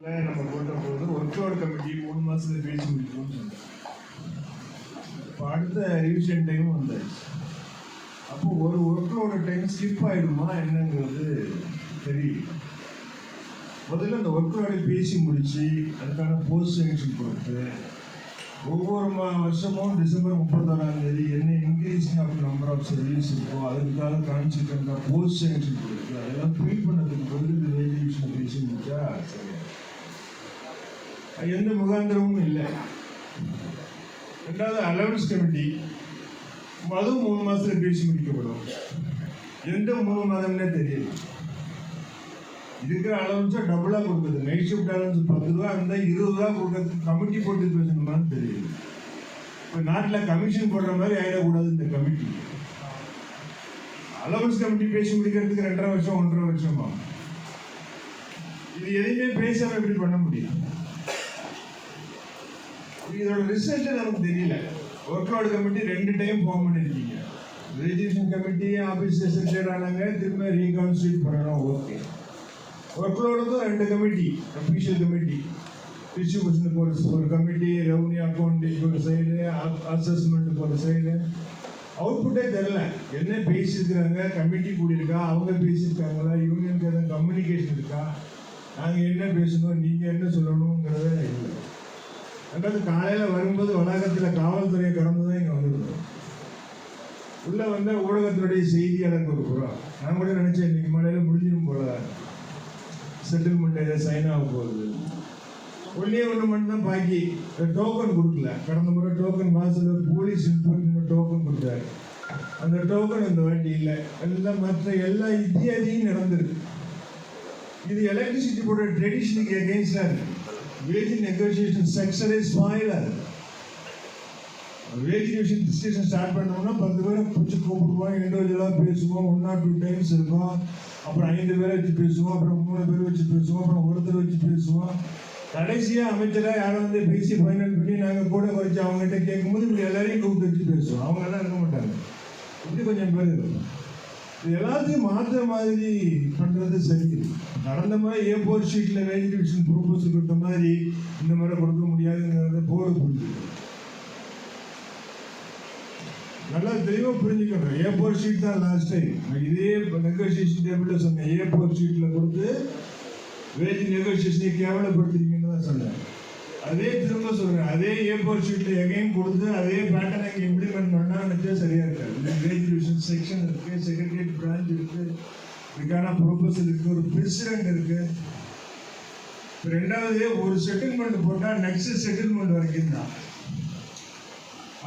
நம்ம போட்ட போது ஒர்க் கமிட்டி மூணு மாதத்துல பேசி முடிக்கணும்னு சொன்னாங்க. இப்போ அடுத்த ரிவிஷன் டைம் வந்தாச்சு. அப்போ ஒரு ஒர்க்லோட டைம் ஸ்கிப் ஆகிடுமா என்னங்கிறது தெரியல. முதல்ல அந்த ஒர்க்லோட பேசி முடித்து அதுக்கான போஸ்ட் செலெக்ஷன் கொடுத்து ஒவ்வொரு மா வருஷமும் டிசம்பர் முப்பத்தொன்னாம் தேதி என்ன increasing of number of service இருக்கோ அதுக்காக கான்சிக்வெண்ட்டாக போஸ்ட் செலெக்ஷன் கொடுத்து அதெல்லாம் ஃபில் பண்ணதுக்கு பிறகு இந்த வேரியேஷன் பேசி முடிச்சா சரியா எந்த முகாந்திரமும் இல்லை ரெண்டாவது அலவன்ஸ் கமிட்டி அதுவும் மூணு மாதத்தில் பேசி முடிக்கப்படும் எந்த மூணு மாதம்னே தெரியல இருக்கிற அலவன்ஸாக டபுளாக கொடுக்குது நைட் ஷிஃப்ட் அலவன்ஸ் பத்து ரூபா இருந்தால் இருபது ரூபா கொடுக்கறதுக்கு கமிட்டி போட்டு பேசணுமான்னு தெரியல இப்போ நாட்டில் கமிஷன் போடுற மாதிரி ஆயிடக்கூடாது இந்த கமிட்டி அலவன்ஸ் கமிட்டி பேசி முடிக்கிறதுக்கு ரெண்டரை வருஷம் ஒன்றரை வருஷமா இது எதையுமே பேசாமல் எப்படி பண்ண முடியும் இதோட ரிசல்ட் நமக்கு தெரியல. ஒர்க்லோடு கமிட்டி ரெண்டு டைம் ஃபார்ம் பண்ணிருக்கீங்க. ரெஜிஸ்ட்ரேஷன் கமிட்டி ஆஃபீஸ் செக்ரட்டரி ஆனாங்க திரும்ப ரீகான்ஸ்டியூட் பண்ணணும் ஓகே ஒர்க்லோடுக்கும் ரெண்டு கமிட்டி அஃபீஷியல் கமிட்டி டிஸ்ட்ரிபியூஷன் போகிற ஒரு கமிட்டி ரெவன்யூ அக்கௌண்டிங் ஒரு சைடு அசஸ்மெண்ட் போகிற சைடு அவுட்புட்டே தெரில என்ன பேசியிருக்கிறாங்க? கமிட்டி கூடியிருக்கா? அவங்க பேசியிருக்காங்களா? யூனியனுக்கு எதாவது கம்யூனிகேஷன் இருக்கா? நாங்கள் என்ன பேசணும்? நீங்கள் என்ன சொல்லணுங்கிறத இல்லை ரெண்டாவது காலையில் வரும்போது வளாகத்தில் காவல்துறையை கடந்து தான் இங்கே வந்துருக்கோம் உள்ளே வந்த ஊடகத்தினுடைய செய்தியாளர் கொடுக்குறோம் நான் கூட நினச்சேன் இன்னைக்கு மழையில் முடிஞ்சிடும் போல. செட்டில்மெண்ட் ஏதாவது சைன் ஆக போகுது. ஒன்றே ஒன்று மட்டும் தான் பாக்கி டோக்கன் கொடுக்கல. கடந்த முறை டோக்கன் வாசல் போலீஸ் இன்ஸ்பெக்டர் டோக்கன் கொடுத்தாரு. அந்த டோக்கன் இந்த வாட்டி இல்லை. எல்லாம் மற்ற எல்லா இத்தியாதியும் நடந்திருக்கு. இது எலக்ட்ரிசிட்டி போர்டு ட்ரெடிஷனுக்கு எகெயின்ஸ்டாக இருக்கு. வேஜ் நெகோசியேஷன் செக்ஷனே ஸ்பாயிலாக இருக்கு வேஜ் ஸ்டார்ட் பண்ணோம்னா பத்து பேரை பிடிச்சி கூப்பிடுவோம் இண்டிவிஜுவலாக பேசுவோம். ஒன் ஆர் டூ டைம்ஸ் இருக்கும். அப்புறம் ஐந்து பேரை வச்சு பேசுவோம் அப்புறம் மூணு பேர் வச்சு பேசுவோம் அப்புறம் ஒருத்தர் வச்சு பேசுவோம். கடைசியாக அமைச்சராக யாரை வந்து பேசி ஃபைனல் பண்ணி நாங்கள் கூட குறைச்சி அவங்ககிட்ட கேட்கும்போது இப்படி எல்லாரையும் கூப்பிட்டு வச்சு பேசுவோம். அவங்க எல்லாம் இருக்க மாட்டாங்க. இப்படி கொஞ்சம் பேர் இருக்கும் எல்லாத்தையும் மாற்ற மாதிரி பண்ணுறது சரி. நடந்த முறை ஏ போர் ஷீட்டில் வேஜ் டிவிஷன் ப்ரொபோசல் கொடுத்த மாதிரி இந்த மாதிரி கொடுக்க முடியாதுங்கிறத போர்டு புரிஞ்சு நல்லா தெளிவாக புரிஞ்சுக்கணும் ஏ போர் ஷீட் தான் லாஸ்ட் டைம் இதே நெகோசியேஷன் டேபிளில் சொன்னேன். ஏ போர் ஷீட்டில் கொடுத்து வேஜ் நெகோசியேஷனை கேவலப்படுத்துறீங்கன்னு தான் சொன்னேன். அதே திரும்ப சொல்றேன். அதே ஏ ஃபோர் ஷீட்ல எகைன் கொடுத்து அதே பேட்டர்ன் இங்கே இம்ப்ளிமெண்ட் பண்ணா நினைச்சா சரியா இருக்காது. வேஜ் செக்ஷன் இருக்கு செக்ரட்டரியேட் பிரான்ச் இருக்கு. இதுக்கான ப்ரொபோசல் இருக்கு. ஒரு பிரசிடென்ட் இருக்கு. ரெண்டாவது ஒரு செட்டில்மெண்ட் போட்டால் நெக்ஸ்ட் செட்டில்மெண்ட் வரைக்கும் தான்.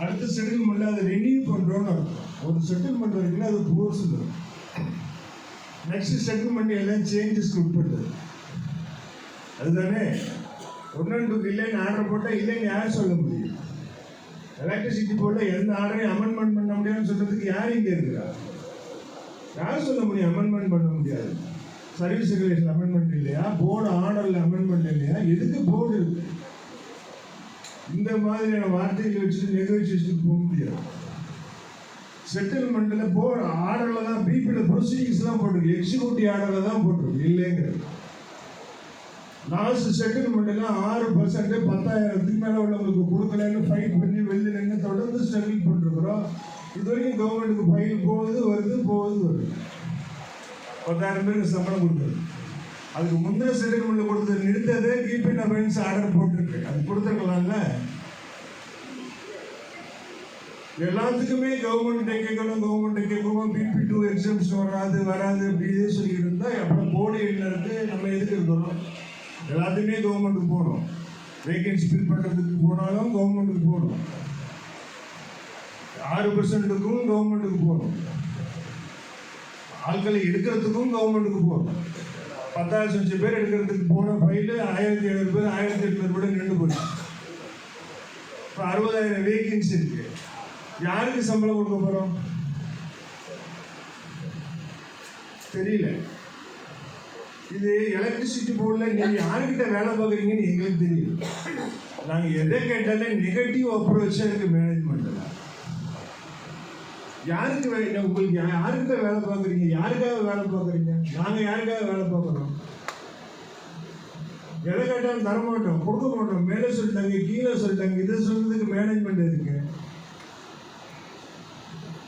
அடுத்த செட்டில்மெண்ட் அதை ரினியூ பண்ணுறோன்னு அர்த்தம். ஒரு செட்டில்மெண்ட் வரைக்கும் அது கோர்ஸ் வரும் நெக்ஸ்ட் செட்டில்மெண்ட் எல்லாம் சேஞ்சஸ்க்கு உட்பட்டது அதுதானே? ஒன்னு இல்லைன்னு ஆர்டர் போட்டால் இல்லைன்னு யார் சொல்ல முடியும்? எலக்ட்ரிசிட்டி போர்டில் எந்த ஆர்டரையும் அமெண்ட்மெண்ட் பண்ண முடியாதுன்னு சொல்கிறதுக்கு யார் இங்கே இருக்கிறா? யார் சொல்ல முடியும் அமெண்ட்மெண்ட் பண்ண முடியாது? சர்வீஸ் ரெகுலேஷன் அமெண்ட்மெண்ட் இல்லையா? போர்டு ஆர்டரில் அமெண்ட்மெண்ட் இல்லையா? எதுக்கு போர்டு இருக்கு? இந்த மாதிரியான வார்த்தைகளை வச்சுட்டு நெகோசியேஷனுக்கு போக முடியாது. செட்டில்மெண்ட்டில் போர்டு ஆர்டரில் தான் பிபியில் ப்ரொசீடிங்ஸ் தான் போட்டிருக்கு. எக்ஸிக்யூட்டிவ் ஆர்டரில் தான் போட்டிருக்கு. இல்லைங்கிறது. லாஸ்ட் செட்டில்மெண்ட்லாம் ஆறு பர்சன்ட் பத்தாயிரத்துக்கு மேலே உள்ளவங்களுக்கு கொடுக்கலன்னு ஃபைட் பண்ணி வெளியில் தொடர்ந்து ஸ்ட்ரகிள் பண்ணிருக்கிறோம். இது வரைக்கும் கவர்மெண்ட்டுக்கு ஃபைல் போகுது வருது போகுது வருது. பத்தாயிரம் பேருக்கு சம்பளம் கொடுக்குறது அதுக்கு முந்தைய செட்டில்மெண்ட் கொடுத்தது நிறுத்ததே கீப்பின் அபைன்ஸ் ஆர்டர் போட்டிருக்கு. அது கொடுத்துருக்கலாம்ல? எல்லாத்துக்குமே கவர்மெண்ட்டை கேட்கணும் கவர்மெண்ட் கேட்கணும். பிபி டூ எக்ஸாம்ஸ் வராது வராது அப்படி இதே சொல்லிட்டு இருந்தால் அப்புறம் போர்டு என்ன நம்ம எதுக்கு இருக்கிறோம் எல்லாத்தையுமே கவர்மெண்ட்டுக்கு போகணும் வேகன்சி ஃபில் பண்ணுறதுக்கு போனாலும் கவர்மெண்ட்டுக்கு போகணும் ஆறு பர்சன்ட்டுக்கும் கவர்மெண்ட்டுக்கு போகணும் ஆட்களை எடுக்கிறதுக்கும் கவர்மெண்ட்டுக்கு போகணும் பத்தாயிரம் லட்சம் பேர் எடுக்கிறதுக்கு போன ஃபைலு ஆயிரத்தி எழுநூறு பேர் ஆயிரத்தி எட்நூறு பேர் நின்று போச்சு. இப்போ அறுபதாயிரம் வேகன்சி இருக்கு. யாருக்கு சம்பளம் கொடுக்க போகிறோம் தெரியல. இது எலக்ட்ரிசிட்டி போர்டில் நீங்கள் யாருக்கிட்ட வேலை பார்க்குறீங்கன்னு எங்களுக்கு தெரியும் நாங்கள் எதை கேட்டாலும் நெகட்டிவ் அப்ரோச்சாக இருக்குது மேனேஜ்மெண்ட்டில் யாருக்கு உங்களுக்கு யா- யாருக்கிட்ட வேலை பார்க்குறீங்க? யாருக்காக வேலை பார்க்குறீங்க? நாங்கள் யாருக்காக வேலை பார்க்குறோம்? எதை கேட்டாலும் தர மாட்டோம் கொடுக்க மாட்டோம். மேலே சொல்லிட்டாங்க கீழே சொல்லிட்டாங்க. இதை சொல்கிறதுக்கு மேனேஜ்மெண்ட் இருக்கு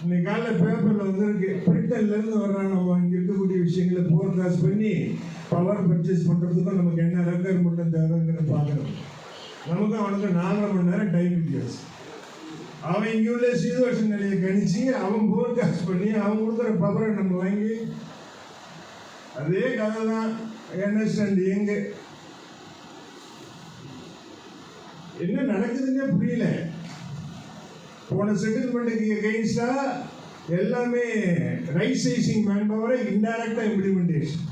இன்னைக்கு காலைல பேப்பர்ல வந்திருக்கு. பிரிட்டன்ல இருந்து வர்றாங்க. நம்ம இங்க இருக்கக்கூடிய விஷயங்களை போர்காஸ்ட் பண்ணி பவர் பர்ச்சேஸ் பண்றதுக்கும் நமக்கு என்ன ரெக்குயர்மெண்ட் தேவைங்கிற பார்க்குறோம் நமக்கு அவனுக்கு நாலரை மணி நேரம் டைம் வித்தியாசம். அவன் இங்க உள்ள சீதோஷ நிலையை கணிச்சு அவன் போர்காஸ்ட் பண்ணி அவன் கொடுக்குற பவரை நம்ம வாங்கி அதே கதை தான் என்எஸ் எங்க என்ன நடக்குதுன்னே புரியல. போன செட்டில்மெண்ட்டுக்கு எகெயின்ஸ்டா எல்லாமே ரைட் சைசிங் மேன் பவரை இன்டைரக்டா இம்ப்ளிமெண்டேஷன்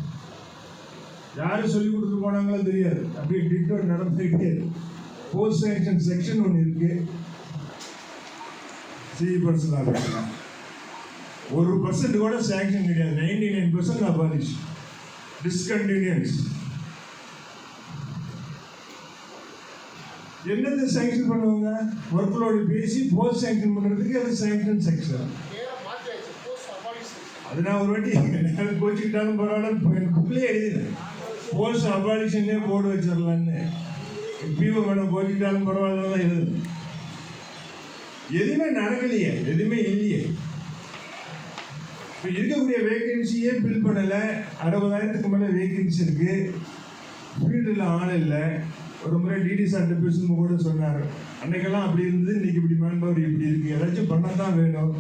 யாரும் சொல்லி கொடுத்து போனாங்களோ தெரியாது. அப்படியே டிட்டோ நடந்துகிட்டே போஸ்ட் சாங்ஷன் செக்ஷன் ஒன்று இருக்கு. சி பர்சனாக பேசலாம் ஒரு பர்சன்ட் கூட சேங்ஷன் கிடையாது. Ninety nine percent abolish discontinues என்னது சாங்ஷன் பண்ணுவாங்க? ஒர்க் லோடு பேசி போஸ்ட் சாங்ஷன் பண்ணுறதுக்கு அது சாங்ஷன் செக்ஷன் அது நான் ஒரு வாட்டி எனக்கு கோச்சிக்கிட்டாலும் பரவாயில்ல எனக்கு புக்லேயே எழுதினேன் போஸ்ட் அபாலிஷன்லேயே போர்டு வச்சிடலான்னு. பிஓ மேடம் கோச்சிக்கிட்டாலும் பரவாயில்ல தான் எழுதுனேன் எதுவுமே நடக்கலையே எதுவுமே இல்லையே. இப்போ இருக்கக்கூடிய வேகன்சியே ஃபில் பண்ணலை. அறுபதாயிரத்துக்கு மேலே வேகன்சி இருக்குது ஃபீல்டில் ஆள் இல்லை. ஒரு முறை டிடி சார்ட்ட பேசும்போது கூட சொன்னார். அன்னைக்கெல்லாம் அப்படி இருந்து இன்னைக்கு இப்படி மேன்பவர் இப்படி இருக்கு. ஏதாச்சும் பண்ண தான் வேணும்.